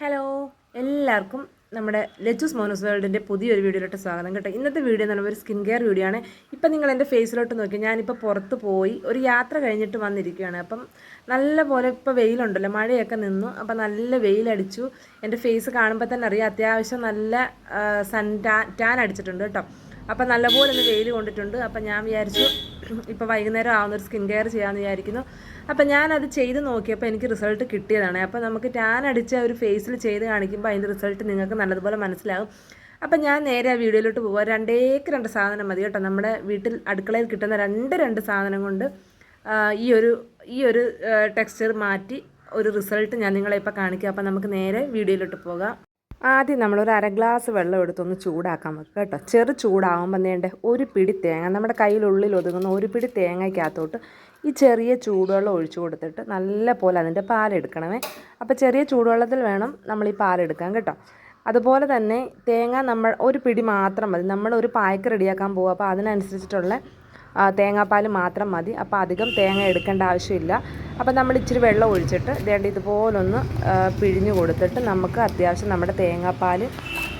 Hello. എല്ലാവർക്കും നമ്മുടെ ലെച്ചൂസ് മോനോസ് വേൾഡിന്റെ പുതിയൊരു വീഡിയോയിലോട്ട് സ്വാഗതം കേട്ടോ. ഇന്നത്തെ വീഡിയോ എന്ന് പറയുമ്പോൾ ഒരു സ്കിൻ കെയർ വീഡിയോ ആണ്. ഇപ്പം നിങ്ങൾ എന്റെ ഫേസിലോട്ട് നോക്കി ഞാനിപ്പോൾ പുറത്ത് പോയി ഒരു യാത്ര കഴിഞ്ഞിട്ട് വന്നിരിക്കുകയാണ്. അപ്പം നല്ല പോലെ ഇപ്പോൾ വെയിലുണ്ടല്ലോ മഴയൊക്കെ നിന്നു. അപ്പം നല്ല വെയിലടിച്ചു. എന്റെ ഫേസ് കാണുമ്പോൾ തന്നെ അറിയാം അത്യാവശ്യം നല്ല സൺ ടാൻ ടാൻ അടിച്ചിട്ടുണ്ട് കേട്ടോ. അപ്പം നല്ലപോലെ ഒന്ന് വെയിൽ കൊണ്ടിട്ടുണ്ട്. അപ്പം ഞാൻ വിചാരിച്ചു ഇപ്പോൾ വൈകുന്നേരം ആവുന്ന ഒരു സ്കിൻ കെയർ ചെയ്യാമെന്ന് വിചാരിക്കുന്നു. അപ്പം ഞാനത് ചെയ്ത് നോക്കിയപ്പോൾ എനിക്ക് റിസൾട്ട് കിട്ടിയതാണ്. അപ്പം നമുക്ക് ടാൻ അടിച്ച ഒരു ഫേസിൽ ചെയ്ത് കാണിക്കുമ്പോൾ അതിന്റെ റിസൾട്ട് നിങ്ങൾക്ക് നല്ലതുപോലെ മനസ്സിലാകും. അപ്പം ഞാൻ നേരെ ആ വീഡിയോയിലോട്ട് പോകുക രണ്ടേക്ക് രണ്ട് സാധനം മതി കേട്ടോ. നമ്മുടെ വീട്ടിൽ അടുക്കളയിൽ കിട്ടുന്ന രണ്ട് രണ്ട് സാധനം കൊണ്ട് ഈ ഒരു ഈ ഒരു ടെക്സ്ചർ മാറ്റി ഒരു റിസൾട്ട് ഞാൻ നിങ്ങളെ ഇപ്പോൾ കാണിക്കാം. അപ്പം നമുക്ക് നേരെ വീഡിയോയിലോട്ട് പോകാം. ആദ്യം നമ്മളൊരു അര ഗ്ലാസ് വെള്ളം എടുത്തൊന്ന് ചൂടാക്കാൻ വെക്കുക കേട്ടോ. ചെറു ചൂടാകുമ്പോൾ നേണ്ട ഒരു പിടി തേങ്ങ. നമ്മുടെ കയ്യിലുള്ളിൽ ഒതുങ്ങുന്ന ഒരു പിടി തേങ്ങയ്ക്കകത്തോട്ട് ഈ ചെറിയ ചൂടുവെള്ളം ഒഴിച്ചു കൊടുത്തിട്ട് നല്ല പോലെ അതിന്റെ പാലെടുക്കണമേ അപ്പോൾ ചെറിയ ചൂടുവെള്ളത്തിൽ വേണം നമ്മൾ ഈ പാലെടുക്കാൻ കേട്ടോ. അതുപോലെ തന്നെ തേങ്ങ നമ്മൾ ഒരു പിടി മാത്രം മതി. നമ്മൾ ഒരു പായ്ക്ക് റെഡിയാക്കാൻ പോകുക അപ്പോൾ അതിനനുസരിച്ചിട്ടുള്ള തേങ്ങാപ്പാൽ മാത്രം മതി. അപ്പോൾ അധികം തേങ്ങ എടുക്കേണ്ട ആവശ്യമില്ല. അപ്പോൾ നമ്മൾ ഇച്ചിരി വെള്ളം ഒഴിച്ചിട്ട് വേണ്ട ഇതുപോലൊന്ന് പിഴിഞ്ഞു കൊടുത്തിട്ട് നമുക്ക് അത്യാവശ്യം നമ്മുടെ തേങ്ങാപ്പാൽ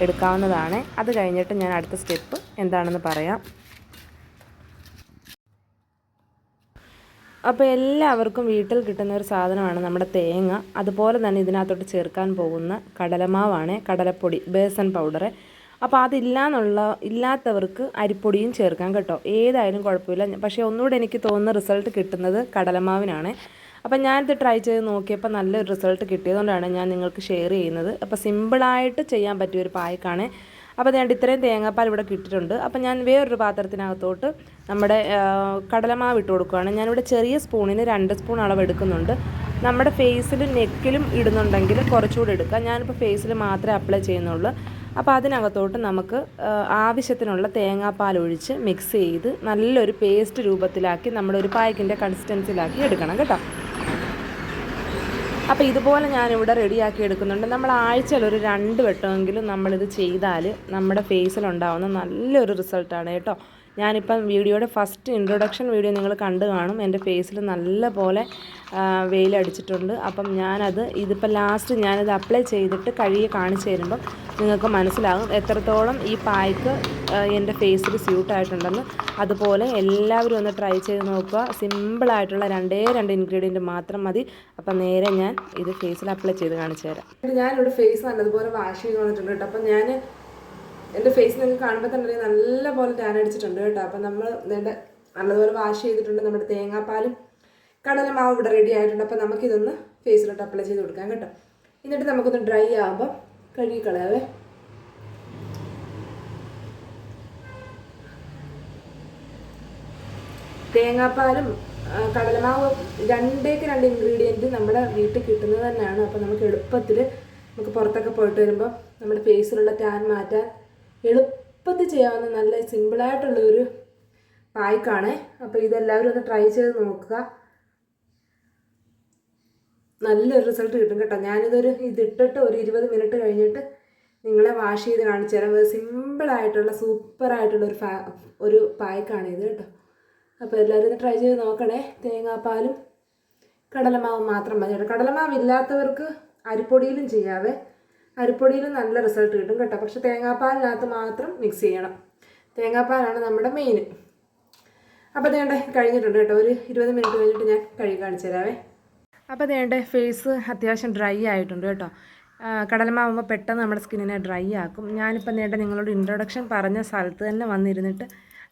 എടുക്കാവുന്നതാണ്. അത് കഴിഞ്ഞിട്ട് ഞാൻ അടുത്ത സ്റ്റെപ്പ് എന്താണെന്ന് പറയാം. അപ്പോൾ എല്ലാവർക്കും വീട്ടിൽ കിട്ടുന്ന ഒരു സാധനമാണ് നമ്മുടെ തേങ്ങ. അതുപോലെ തന്നെ ഇതിനകത്തോട്ട് ചേർക്കാൻ പോകുന്ന കടലമാവാണ് കടലപ്പൊടി ബേസൻ പൗഡർ അപ്പോൾ അതില്ലാന്നുള്ള ഇല്ലാത്തവർക്ക് അരിപ്പൊടിയും ചേർക്കാം കേട്ടോ. ഏതായാലും കുഴപ്പമില്ല. പക്ഷേ ഒന്നുകൂടെ എനിക്ക് തോന്നുന്ന റിസൾട്ട് കിട്ടുന്നത് കടലമാവിനാണ്. അപ്പം ഞാനിത് ട്രൈ ചെയ്ത് നോക്കിയപ്പോൾ നല്ലൊരു റിസൾട്ട് കിട്ടിയതുകൊണ്ടാണ് ഞാൻ നിങ്ങൾക്ക് ഷെയർ ചെയ്യുന്നത്. അപ്പോൾ സിമ്പിളായിട്ട് ചെയ്യാൻ പറ്റിയ ഒരു പായക്കാണ്. അപ്പോൾ ഞാൻ ഇത്രയും തേങ്ങാപ്പാൽ ഇവിടെ കിട്ടിയിട്ടുണ്ട്. അപ്പോൾ ഞാൻ വേറൊരു പാത്രത്തിനകത്തോട്ട് നമ്മുടെ കടലമാവ് ഇട്ട് കൊടുക്കുകയാണ് ഞാനിവിടെ ചെറിയ സ്പൂണിന് രണ്ട് സ്പൂൺ അളവ് എടുക്കുന്നുണ്ട്. നമ്മുടെ ഫേസിലും നെക്കിലും ഇടുന്നുണ്ടെങ്കിൽ കുറച്ചുകൂടി എടുക്കാം. ഞാനിപ്പോൾ ഫേസിൽ മാത്രമേ അപ്ലൈ ചെയ്യുന്നുള്ളൂ. അപ്പോൾ അതിനകത്തോട്ട് നമുക്ക് ആവശ്യത്തിനുള്ള തേങ്ങാപ്പാൽ ഒഴിച്ച് മിക്സ് ചെയ്ത് നല്ലൊരു പേസ്റ്റ് രൂപത്തിലാക്കി നമ്മുടെ ഒരു പായക്കിന്റെ കൺസിസ്റ്റൻസിലാക്കി എടുക്കണം കേട്ടോ. അപ്പോൾ ഇതുപോലെ ഞാനിവിടെ റെഡിയാക്കി എടുക്കുന്നുണ്ട്. നമ്മൾ ആഴ്ചയിൽ ഒരു രണ്ട് വട്ടമെങ്കിലും നമ്മളിത് ചെയ്താൽ നമ്മുടെ ഫേസിലുണ്ടാവുന്ന നല്ലൊരു റിസൾട്ടാണ് കേട്ടോ. ഞാനിപ്പം വീഡിയോയുടെ ഫസ്റ്റ് ഇൻട്രൊഡക്ഷൻ വീഡിയോ നിങ്ങൾ കണ്ടു കാണും. എന്റെ ഫേസിൽ നല്ല പോലെ വെയിലടിച്ചിട്ടുണ്ട്. അപ്പം ഞാനത് ഇതിപ്പോൾ ലാസ്റ്റ് ഞാനിത് അപ്ലൈ ചെയ്തിട്ട് കഴുകി കാണിച്ചു തരുമ്പം നിങ്ങൾക്ക് മനസ്സിലാകും എത്രത്തോളം ഈ പായ്ക്ക് എന്റെ ഫേസിൽ സ്യൂട്ടായിട്ടുണ്ടെന്ന് അതുപോലെ എല്ലാവരും ഒന്ന് ട്രൈ ചെയ്ത് നോക്കുക. സിമ്പിളായിട്ടുള്ള രണ്ടേ രണ്ട് ഇൻഗ്രീഡിയന്റ് മാത്രം മതി. അപ്പം നേരെ ഞാൻ ഇത് ഫേസിൽ അപ്ലൈ ചെയ്ത് കാണിച്ചു തരാം. ഞാനിവിടെ ഫേസ് നല്ലതുപോലെ വാഷ് ചെയ്ത് വന്നിട്ടുണ്ട് കേട്ടോ. അപ്പം ഞാൻ എന്റെ ഫേസ് നിങ്ങൾക്ക് കാണുമ്പോൾ തന്നെ നല്ല പോലെ ടാൻ അടിച്ചിട്ടുണ്ട് കേട്ടോ. അപ്പം നമ്മൾ നേണ്ട നല്ലതുപോലെ വാഷ് ചെയ്തിട്ടുണ്ട്. നമ്മുടെ തേങ്ങാപ്പാലും കടലമാവ് ഇവിടെ റെഡി ആയിട്ടുണ്ട്. അപ്പം നമുക്കിതൊന്ന് ഫേസിലോട്ട് അപ്ലൈ ചെയ്ത് കൊടുക്കാം കേട്ടോ. എന്നിട്ട് നമുക്കൊന്ന് ഡ്രൈ ആകുമ്പോൾ കഴുകി കളയാവേ. തേങ്ങാപ്പാലും കടലമാവ് രണ്ടേക്ക് രണ്ട് ഇൻഗ്രീഡിയന്റ് നമ്മുടെ വീട്ടിൽ കിട്ടുന്നത് തന്നെയാണ്. അപ്പോൾ നമുക്ക് എളുപ്പത്തിൽ നമുക്ക് പുറത്തൊക്കെ പോയിട്ട് വരുമ്പോൾ നമ്മുടെ ഫേസിലുള്ള ടാൻ മാറ്റാൻ എളുപ്പത്തിൽ ചെയ്യാവുന്ന നല്ല സിമ്പിളായിട്ടുള്ള ഒരു പായ്ക്കാണ്. അപ്പോൾ ഇതെല്ലാവരും ഒന്ന് ട്രൈ ചെയ്ത് നോക്കുക. നല്ലൊരു റിസൾട്ട് കിട്ടും കേട്ടോ. ഞാനിതൊരു ഇതിട്ടിട്ട് ഒരു ഇരുപത് മിനിറ്റ് കഴിഞ്ഞിട്ട് നിങ്ങളെ വാഷ് ചെയ്ത് കാണിച്ചു തരാം. സിമ്പിളായിട്ടുള്ള സൂപ്പറായിട്ടുള്ള ഒരു ഫാ ഒരു ഇത് കേട്ടോ. അപ്പോൾ എല്ലാവരും ഇത് ട്രൈ ചെയ്ത് നോക്കണേ. തേങ്ങാപ്പാലും കടലമാവും മാത്രം മതി കടലമാവ് ഇല്ലാത്തവർക്ക് അരിപ്പൊടിയിലും ചെയ്യാവേ. അരിപ്പൊടിയിലും നല്ല റിസൾട്ട് കിട്ടും കേട്ടോ. പക്ഷെ തേങ്ങാപ്പാലിനകത്ത് മാത്രം മിക്സ് ചെയ്യണം. തേങ്ങാപ്പാലാണ് നമ്മുടെ മെയിൻ അപ്പോൾ അതേണ്ട കഴിഞ്ഞിട്ടുണ്ട് കേട്ടോ. ഒരു ഇരുപത് മിനിറ്റ് കഴിഞ്ഞിട്ട് ഞാൻ കഴുകി കാണിച്ചു തരാവേ. അപ്പോൾ അതേണ്ട ഫേസ് അത്യാവശ്യം ഡ്രൈ ആയിട്ടുണ്ട് കേട്ടോ. കടലമാവുമ്പോൾ പെട്ടെന്ന് നമ്മുടെ സ്കിന്നിനെ ഡ്രൈ ആക്കും. ഞാനിപ്പോൾ നേട്ട നിങ്ങളോട് ഇൻട്രൊഡക്ഷൻ പറഞ്ഞ സ്ഥലത്ത് തന്നെ വന്നിരുന്നിട്ട്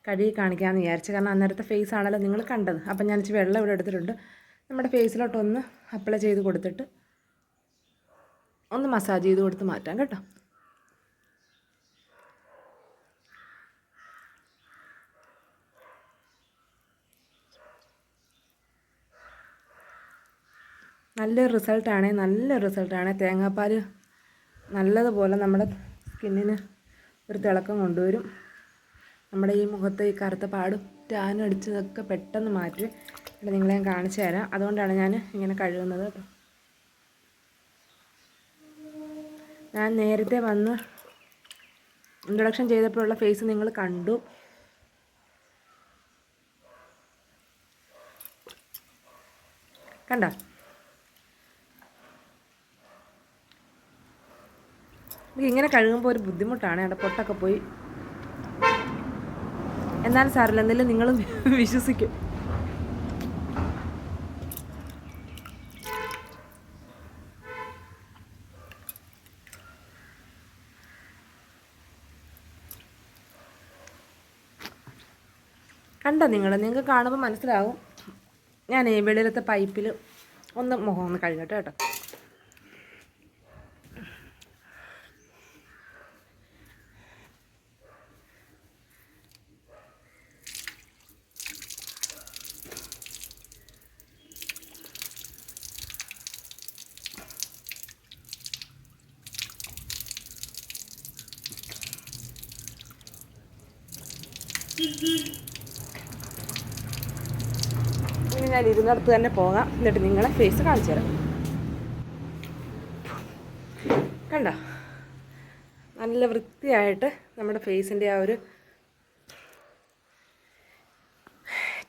കഴുകി കാണിക്കാമെന്ന് വിചാരിച്ചു. കാരണം അന്നേരത്തെ ഫേസ് ആണല്ലോ നിങ്ങൾ കണ്ടത്. അപ്പം ഞാൻ വെള്ളം ഇവിടെ എടുത്തിട്ടുണ്ട്. നമ്മുടെ ഫേസിലോട്ടൊന്ന് അപ്ലൈ ചെയ്ത് കൊടുത്തിട്ട് ഒന്ന് മസാജ് ചെയ്ത് കൊടുത്ത് മാറ്റാം കേട്ടോ. നല്ല റിസൾട്ടാണ് നല്ല റിസൾട്ടാണ് തേങ്ങാപ്പാൽ നല്ലതുപോലെ നമ്മുടെ സ്കിന്നിന് ഒരു തിളക്കം കൊണ്ടുവരും. നമ്മുടെ ഈ മുഖത്ത് ഈ കറുത്ത പാടും ടാനും അടിച്ചതൊക്കെ പെട്ടെന്ന് മാറ്റി. നിങ്ങളെ ഞാൻ കാണിച്ചു തരാം. അതുകൊണ്ടാണ് ഞാൻ ഇങ്ങനെ കഴുകുന്നത് കേട്ടോ. ഞാൻ നേരത്തെ വന്ന് ഇൻട്രൊഡക്ഷൻ ചെയ്തപ്പോഴുള്ള ഫേസ് നിങ്ങൾ കണ്ടു. കണ്ട? ഇങ്ങനെ കഴുകുമ്പോൾ ഒരു ബുദ്ധിമുട്ടാണ്. അവിടെ പൊട്ടൊക്കെ പോയി. എന്നാലും സാറില്ല എന്തെങ്കിലും നിങ്ങളും വിശ്വസിക്കും. കണ്ടോ നിങ്ങൾ? നിങ്ങൾക്ക് കാണുമ്പോൾ മനസ്സിലാവും. ഞാൻ വെളിയിലത്തെ പൈപ്പിൽ ഒന്ന് മുഖം ഒന്ന് കഴുകട്ടെ കേട്ടോ. ഇനി ഞാൻ ഇരുന്നിടത്ത് തന്നെ പോകാം. എന്നിട്ട് നിങ്ങളെ ഫേസ് കാണിച്ചു തരാം. കണ്ടോ? നല്ല വൃത്തിയായിട്ട് നമ്മുടെ ഫേസിന്റെ ആ ഒരു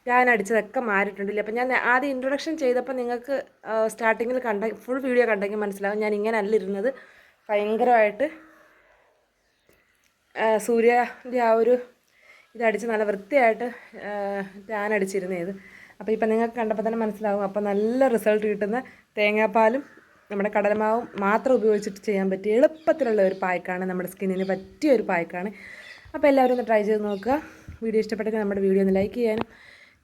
ഞാൻ അടിച്ചതൊക്കെ മാറിയിട്ടുണ്ടല്ലേ? അപ്പം ഞാൻ ആദ്യം ഇൻട്രൊഡക്ഷൻ ചെയ്തപ്പോൾ നിങ്ങൾക്ക് സ്റ്റാർട്ടിങ്ങിൽ കണ്ട ഫുൾ വീഡിയോ കണ്ടെങ്കിൽ മനസ്സിലാവും. ഞാൻ ഇങ്ങനെ അല്ല ഇരുന്നത്. ഭയങ്കരമായിട്ട് സൂര്യന്റെ ആ ഒരു ഇതടിച്ച് നല്ല വൃത്തിയായിട്ട് ടാൻ അടിച്ചിരുന്നത് അപ്പോൾ ഇപ്പം നിങ്ങൾക്ക് കണ്ടപ്പോൾ തന്നെ മനസ്സിലാവും. അപ്പോൾ നല്ല റിസൾട്ട് കിട്ടുന്ന തേങ്ങാപ്പാലും നമ്മുടെ കടലമാവും മാത്രം ഉപയോഗിച്ചിട്ട് ചെയ്യാൻ പറ്റിയ എളുപ്പത്തിലുള്ള ഒരു പായ്ക്കാണ് നമ്മുടെ സ്കിന്നിന് പറ്റിയ ഒരു പായ്ക്കാണ്. അപ്പോൾ എല്ലാവരും ഒന്ന് ട്രൈ ചെയ്ത് നോക്കുക. വീഡിയോ ഇഷ്ടപ്പെട്ടെങ്കിൽ നമ്മുടെ വീഡിയോ ഒന്ന് ലൈക്ക് ചെയ്യാനും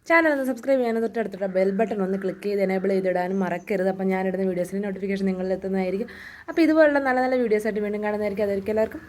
ചാനൽ ഒന്ന് സബ്സ്ക്രൈബ് ചെയ്യാനും തൊട്ടടുത്തുള്ള ബെൽ ബട്ടൺ ഒന്ന് ക്ലിക്ക് ചെയ്ത് എനേബിൾ ചെയ്തിടാനും മറക്കരുത്. അപ്പോൾ ഞാനിടുന്ന വീഡിയോസിന് നോട്ടിഫിക്കേഷൻ നിങ്ങളിൽ എത്തുന്നതായിരിക്കും അപ്പോൾ ഇതുപോലുള്ള നല്ല നല്ല വീഡിയോസായിട്ട് വീണ്ടും കാണുന്നതായിരിക്കും. അതായിരിക്കും എല്ലാവർക്കും